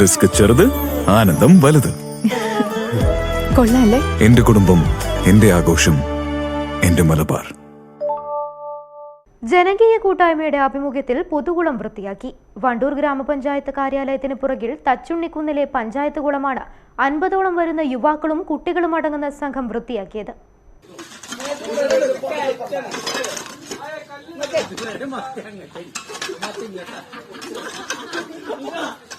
Risk ചെറുത് ആനന്ദം വലുത്. കൊള്ളാല്ലേ? എന്റെ കുടുംബം എന്റെ ആഘോഷം എന്റെ മലബാർ. ജനകീയ കൂട്ടായ്മയുടെ ആഭിമുഖ്യത്തിൽ പുതുകുളം വൃത്തിയാക്കി. വണ്ടൂർ ഗ്രാമപഞ്ചായത്ത് കാര്യാലയത്തിന് പുറകിൽ തച്ചുണ്ണിക്കുന്നിലെ പഞ്ചായത്ത് കുളമാണ് അൻപതോളം വരുന്ന യുവാക്കളും കുട്ടികളും അടങ്ങുന്ന സംഘം വൃത്തിയാക്കിയത്.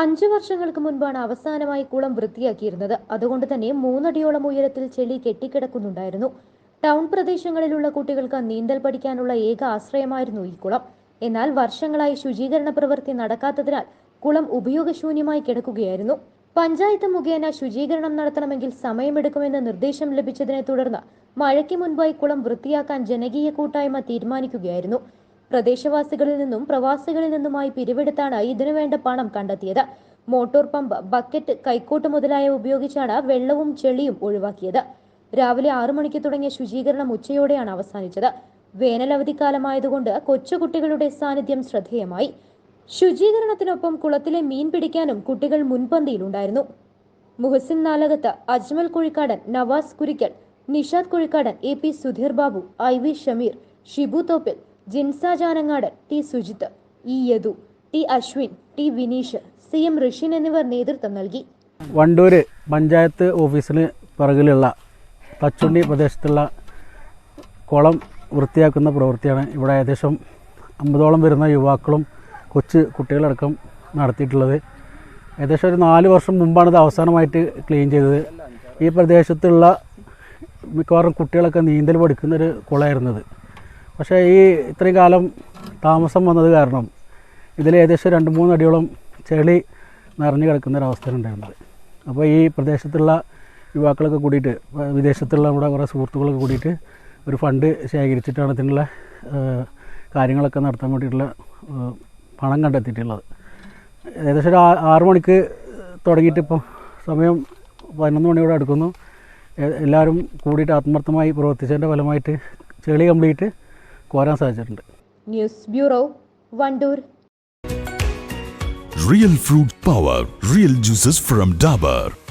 അഞ്ചു വർഷങ്ങൾക്ക് മുൻപാണ് അവസാനമായി കുളം വൃത്തിയാക്കിയിരുന്നത്. അതുകൊണ്ട് തന്നെ മൂന്നടിയോളം ഉയരത്തിൽ ചെളി കെട്ടിക്കിടക്കുന്നുണ്ടായിരുന്നു. ടൗൺ പ്രദേശങ്ങളിലുള്ള കുട്ടികൾക്ക് നീന്തൽ പഠിക്കാനുള്ള ഏക ആശ്രയമായിരുന്നു ഈ കുളം. എന്നാൽ വർഷങ്ങളായി ശുചീകരണ പ്രവൃത്തി നടക്കാത്തതിനാൽ കുളം ഉപയോഗശൂന്യമായി കിടക്കുകയായിരുന്നു. പഞ്ചായത്ത് മുഖേന ശുചീകരണം നടത്തണമെങ്കിൽ സമയമെടുക്കുമെന്ന് നിർദ്ദേശം ലഭിച്ചതിനെ തുടർന്ന് മഴയ്ക്ക് മുൻപായി കുളം വൃത്തിയാക്കാൻ ജനകീയ കൂട്ടായ്മ തീരുമാനിക്കുകയായിരുന്നു. പ്രദേശവാസികളിൽ നിന്നും പ്രവാസികളിൽ നിന്നുമായി പിരിവെടുത്താണ് ഇതിനുവേണ്ട പണം കണ്ടെത്തിയത്. മോട്ടോർ പമ്പ് ബക്കറ്റ് കൈക്കോട്ട് മുതലായവ ഉപയോഗിച്ചാണ് വെള്ളവും ചെളിയും ഒഴിവാക്കിയത്. രാവിലെ ആറു മണിക്ക് തുടങ്ങിയ ശുചീകരണം ഉച്ചയോടെയാണ് അവസാനിച്ചത്. വേനലവധിക്കാലമായതുകൊണ്ട് കൊച്ചുകുട്ടികളുടെ സാന്നിധ്യം ശ്രദ്ധേയമായി. ശുചീകരണത്തിനൊപ്പം കുളത്തിലെ മീൻ പിടിക്കാനും കുട്ടികൾ മുൻപന്തിയിലുണ്ടായിരുന്നു. Muhsin Nalakath Ajmal Kuzhikkadan Navas Kurikkal Nishad Kuzhikkadan A P Sudheer Babu I V Shameer Shibu Thoppil Jinsa Janangadan T Sujith E Yadu T Ashwin T Vineesh C M Rishin എന്നിവർ നേതൃത്വം നൽകി. വണ്ടൂര് പഞ്ചായത്ത് ഓഫീസിന് പിറകിലുള്ള തച്ചുണ്ടി പ്രദേശത്തുള്ള കുളം വൃത്തിയാക്കുന്ന പ്രവൃത്തിയാണ് ഇവിടെ ഏകദേശം അമ്പതോളം വരുന്ന യുവാക്കളും കൊച്ചു കുട്ടികളടക്കം നടത്തിയിട്ടുള്ളത്. ഏകദേശം ഒരു നാല് വർഷം മുമ്പാണ് ഇത് അവസാനമായിട്ട് ക്ലീൻ ചെയ്തത്. ഈ പ്രദേശത്തുള്ള മിക്കവാറും കുട്ടികളൊക്കെ നീന്തൽ പഠിക്കുന്നൊരു കുളമായിരുന്നത്. പക്ഷേ ഈ ഇത്രയും കാലം താമസം വന്നത് കാരണം ഇതിൽ ഏകദേശം രണ്ട് മൂന്ന് അടിയോളം ചെളി നിറഞ്ഞു കിടക്കുന്ന ഒരവസ്ഥയാണ് ഉണ്ടായിരുന്നത് അപ്പോൾ ഈ പ്രദേശത്തുള്ള യുവാക്കളൊക്കെ കൂടിയിട്ട് വിദേശത്തുള്ള നമ്മുടെ കുറേ സുഹൃത്തുക്കളൊക്കെ കൂടിയിട്ട് ഒരു ഫണ്ട് ശേഖരിച്ചിട്ടാണ് ഇതിനുള്ള കാര്യങ്ങളൊക്കെ നടത്താൻ വേണ്ടിയിട്ടുള്ള പണം കണ്ടെത്തിയിട്ടുള്ളത്. ഏകദേശം ഒരു ആറു മണിക്ക് തുടങ്ങിയിട്ട് ഇപ്പോൾ സമയം പതിനൊന്ന് മണിയോടെ അടുക്കുന്നു. എല്ലാവരും കൂടിയിട്ട് ആത്മാർത്ഥമായി പ്രവർത്തിച്ചതിന്റെ ഫലമായിട്ട് ചെളി കംപ്ലീറ്റ് കോരാൻ സാധിച്ചിട്ടുണ്ട്. News bureau Wandoor. Real fruit power real juices from Dabur.